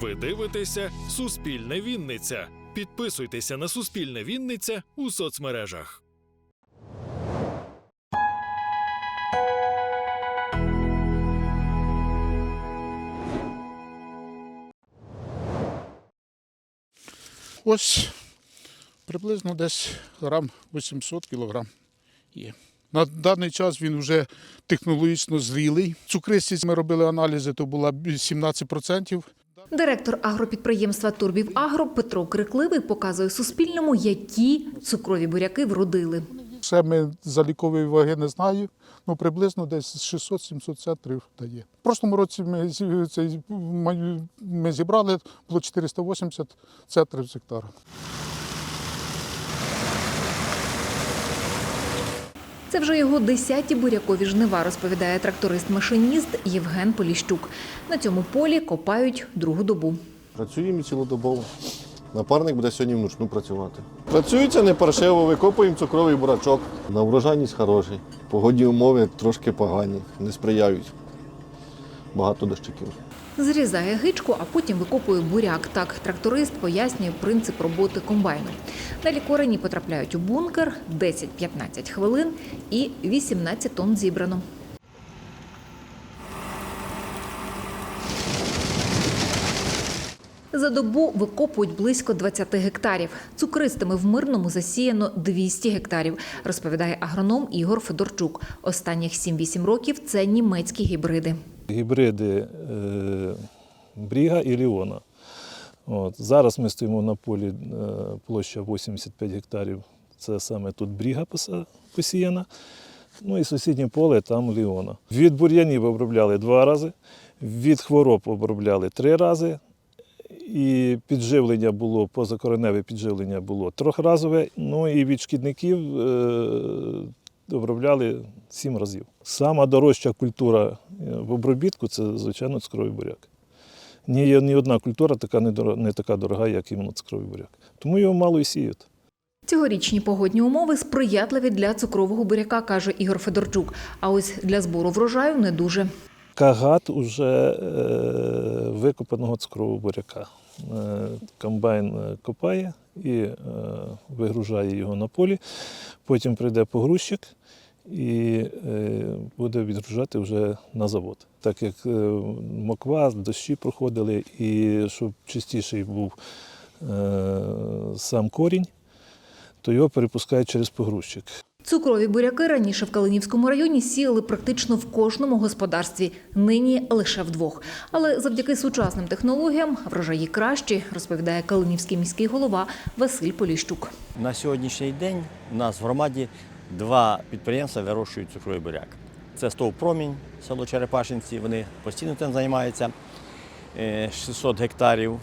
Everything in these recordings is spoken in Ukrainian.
Ви дивитеся Суспільне Вінниця. Підписуйтеся на Суспільне Вінниця у соцмережах. Ось приблизно десь грам 800 кілограм є. На даний час він вже технологічно зрілий. Цукристість ми робили аналізи, то була 17%. Директор агропідприємства Турбів Агро Петро Крикливий показує Суспільному, які цукрові буряки вродили. Ще ми залікової ваги не знаю, ну приблизно десь 600-700 центрів дає. В прошлому році ми, ми зібрали, було 480 центрів з гектара. Це вже його десяті бурякові жнива, розповідає тракторист-машиніст Євген Поліщук. На цьому полі копають другу добу. Працюємо цілодобово. Напарник буде сьогодні вночну працювати. Працюється не паршиво, викопуємо цукровий бурачок. На врожайність хороший. Погодні умови трошки погані, не сприяють. Багато дощиків. Зрізає гичку, а потім викопує буряк. Так тракторист пояснює принцип роботи комбайну. Далі корені потрапляють у бункер 10-15 хвилин і 18 тонн зібрано. За добу викопують близько 20 гектарів. Цукристами в мирному засіяно 200 гектарів, розповідає агроном Ігор Федорчук. Останніх 7-8 років це німецькі гібриди. Гібриди е, Бріга і Ліона. От. Зараз ми стоїмо на полі е, площа 85 гектарів. Це саме тут Бріга посіяна. Ну і сусіднє поле там Ліона. Від бур'янів обробляли два рази, від хвороб обробляли три рази. І підживлення було, позакореневе підживлення було трьохразове, ну і від шкідників е, обробляли сім разів. Сама дорожча культура в обробітку це, звичайно, цукровий буряк. Ні, ні одна культура така не, дор- не така дорога, як іменно цукровий буряк. Тому його мало і сіють. Цьогорічні погодні умови сприятливі для цукрового буряка, каже Ігор Федорчук. А ось для збору врожаю не дуже. Кагат уже е, викопаного цукрового буряка. Е, комбайн е, копає і вигружає його на полі. Потім прийде погрузчик і е, буде відгружати вже на завод. Так як е, моква, дощі проходили, і щоб чистіший був е, сам корінь, то його перепускають через погрузчик. Цукрові буряки раніше в Калинівському районі сіяли практично в кожному господарстві, нині лише вдвох. Але завдяки сучасним технологіям врожаї кращі, розповідає Калинівський міський голова Василь Поліщук. На сьогоднішній день у нас в громаді два підприємства вирощують цукровий буряк. Це стов промінь, село Черепашинці, вони постійно тим займаються, е, 600 гектарів.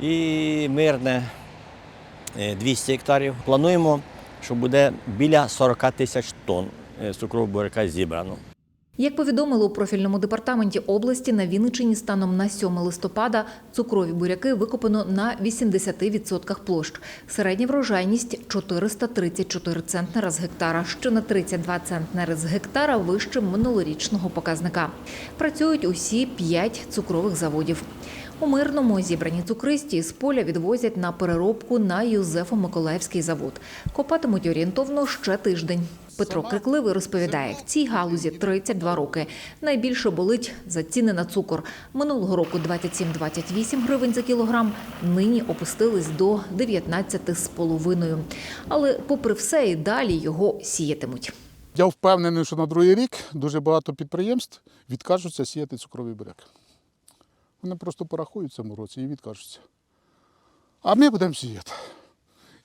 І мирне е, 200 гектарів. Плануємо, що буде біля 40 тисяч тонн е, цукрового буряка зібрано. Як повідомили у профільному департаменті області, на Вінниччині станом на 7 листопада цукрові буряки викопано на 80% площ. Середня врожайність 434 центнера з гектара, що на 32 центнери з гектара вище минулорічного показника. Працюють усі 5 цукрових заводів. У мирному зібрані цукристі з поля відвозять на переробку на Юзефо-Миколаївський завод. Копатимуть орієнтовно ще тиждень. Петро Крикливий розповідає, в цій галузі 32 роки. Найбільше болить за ціни на цукор. Минулого року 27-28 гривень за кілограм, нині опустились до 19,5. Але попри все і далі його сіятимуть. Я впевнений, що на другий рік дуже багато підприємств відкажуться сіяти цукровий буряк. Вони просто порахують цьому році і відкажуться. А ми будемо сіяти.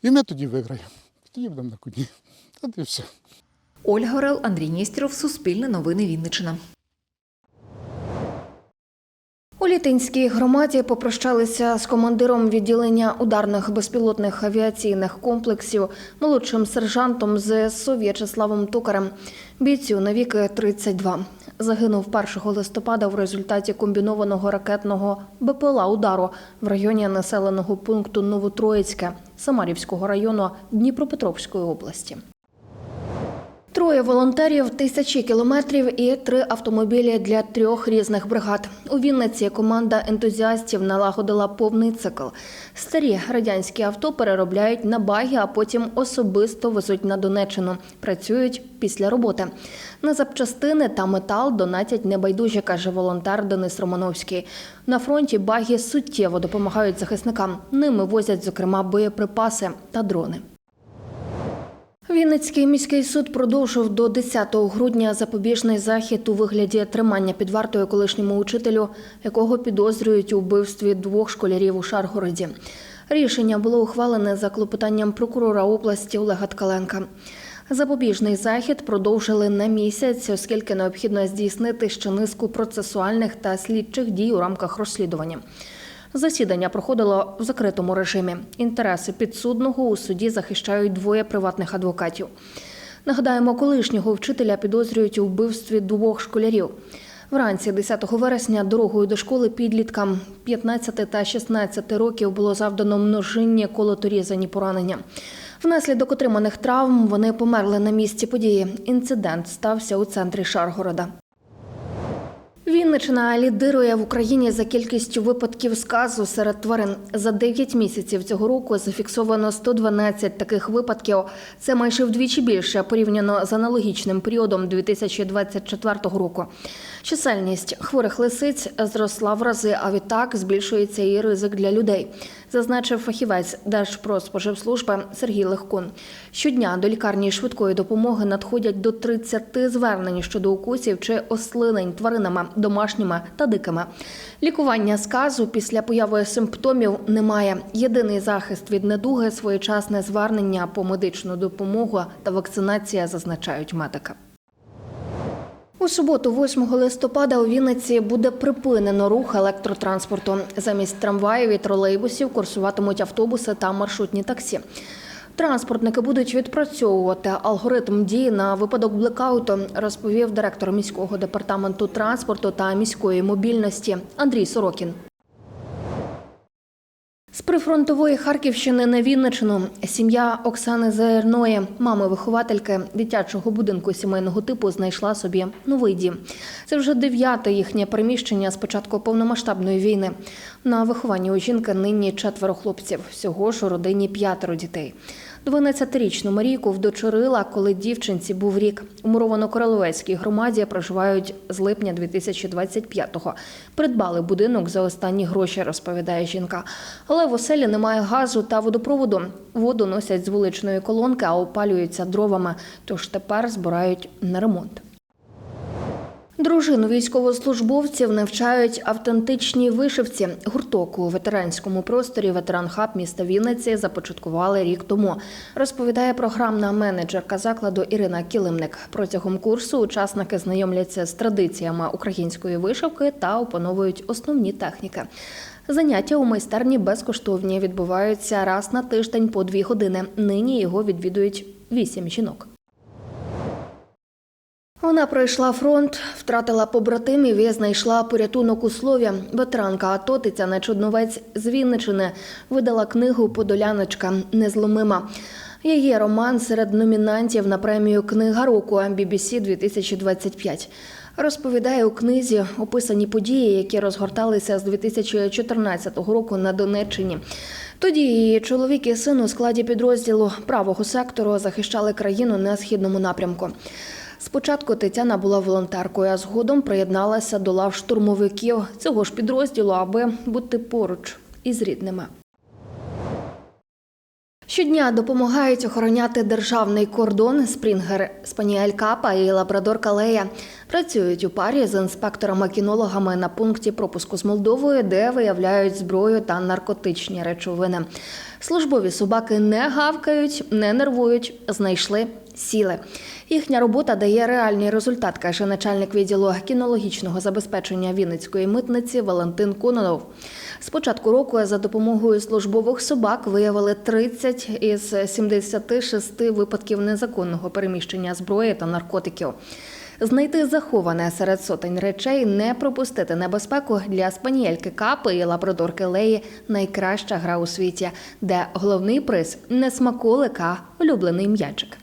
І ми тоді виграємо. Тоді будемо на коні. От і все. Ольга Орел, Андрій Нєстєров, Суспільне новини Вінниччина. У Літинській громаді попрощалися з командиром відділення ударних безпілотних авіаційних комплексів, молодшим сержантом ЗСУ В'ячеславом Токарем. Бійцю навіки 32. Загинув 1 листопада в результаті комбінованого ракетного БПЛА удару в районі населеного пункту Новотроїцьке Самарівського району Дніпропетровської області. Троє волонтерів, тисячі кілометрів і три автомобілі для трьох різних бригад. У Вінниці команда ентузіастів налагодила повний цикл. Старі радянські авто переробляють на баги, а потім особисто везуть на Донеччину. Працюють після роботи. На запчастини та метал донатять небайдужі, каже волонтер Денис Романовський. На фронті баги суттєво допомагають захисникам. Ними возять, зокрема, боєприпаси та дрони. Вінницький міський суд продовжив до 10 грудня запобіжний захід у вигляді тримання під вартою колишньому учителю, якого підозрюють у вбивстві двох школярів у Шаргороді. Рішення було ухвалене за клопотанням прокурора області Олега Ткаленка. Запобіжний захід продовжили на місяць, оскільки необхідно здійснити ще низку процесуальних та слідчих дій у рамках розслідування. Засідання проходило в закритому режимі. Інтереси підсудного у суді захищають двоє приватних адвокатів. Нагадаємо, колишнього вчителя підозрюють у вбивстві двох школярів. Вранці 10 вересня дорогою до школи підліткам 15 та 16 років було завдано множинні колоторізані поранення. Внаслідок отриманих травм вони померли на місці події. Інцидент стався у центрі Шаргорода. Вінничина лідирує в Україні за кількістю випадків сказу серед тварин. За 9 місяців цього року зафіксовано 112 таких випадків. Це майже вдвічі більше порівняно з аналогічним періодом 2024 року. Чисельність хворих лисиць зросла в рази, а відтак збільшується і ризик для людей, зазначив фахівець Держпродспоживслужби Сергій Легкун. Щодня до лікарні швидкої допомоги надходять до 30 звернень щодо укусів чи ослинень тваринами, домашніми та дикими. Лікування сказу після появи симптомів немає. Єдиний захист від недуги своєчасне звернення по медичну допомогу та вакцинація, зазначають медики. У суботу, 8 листопада, у Вінниці буде припинено рух електротранспорту. Замість трамваїв і тролейбусів курсуватимуть автобуси та маршрутні таксі. Транспортники будуть відпрацьовувати алгоритм дії на випадок блекауту, розповів директор міського департаменту транспорту та міської мобільності Андрій Сорокін. Прифронтової Харківщини на Вінничину сім'я Оксани Заєрної, мами виховательки дитячого будинку сімейного типу, знайшла собі новий дім. Це вже дев'яте їхнє приміщення з початку повномасштабної війни. На вихованні у жінки нині четверо хлопців. Всього ж у родині п'ятеро дітей. 12-річну Марійку вдочерила, коли дівчинці був рік. У Муровано-Королевецькій громаді проживають з липня 2025-го. Придбали будинок за останні гроші, розповідає жінка. Але в оселі немає газу та водопроводу. Воду носять з вуличної колонки, а опалюються дровами. Тож тепер збирають на ремонт. Дружину військовослужбовців навчають автентичній вишивці. Гурток у ветеранському просторі ветеран хаб міста Вінниці започаткували рік тому. Розповідає програмна менеджерка закладу Ірина Кілимник. Протягом курсу учасники знайомляться з традиціями української вишивки та опановують основні техніки. Заняття у майстерні безкоштовні відбуваються раз на тиждень по дві години. Нині його відвідують вісім жінок. Вона пройшла фронт, втратила побратимів і знайшла порятунок у слові. Ветеранка АТО Тетяна Чудновець з Вінничини видала книгу Подоляночка незломима. Її роман серед номінантів на премію Книга року BBC 2025. Розповідає у книзі описані події, які розгорталися з 2014 року на Донеччині. Тоді її чоловік і син у складі підрозділу правого сектору захищали країну на східному напрямку. Спочатку Тетяна була волонтеркою, а згодом приєдналася до лав штурмовиків цього ж підрозділу, аби бути поруч із рідними. Щодня допомагають охороняти державний кордон Спрінгер, Спаніель Капа і Лабрадор Калея. Працюють у парі з інспекторами-кінологами на пункті пропуску з Молдовою, де виявляють зброю та наркотичні речовини. Службові собаки не гавкають, не нервують, знайшли сіли. Їхня робота дає реальний результат, каже начальник відділу кінологічного забезпечення Вінницької митниці Валентин Кононов. З початку року за допомогою службових собак виявили 30 із 76 випадків незаконного переміщення зброї та наркотиків. Знайти заховане серед сотень речей, не пропустити небезпеку для спаніельки капи і лабрадорки Леї найкраща гра у світі, де головний приз не смаколик, а улюблений м'ячик.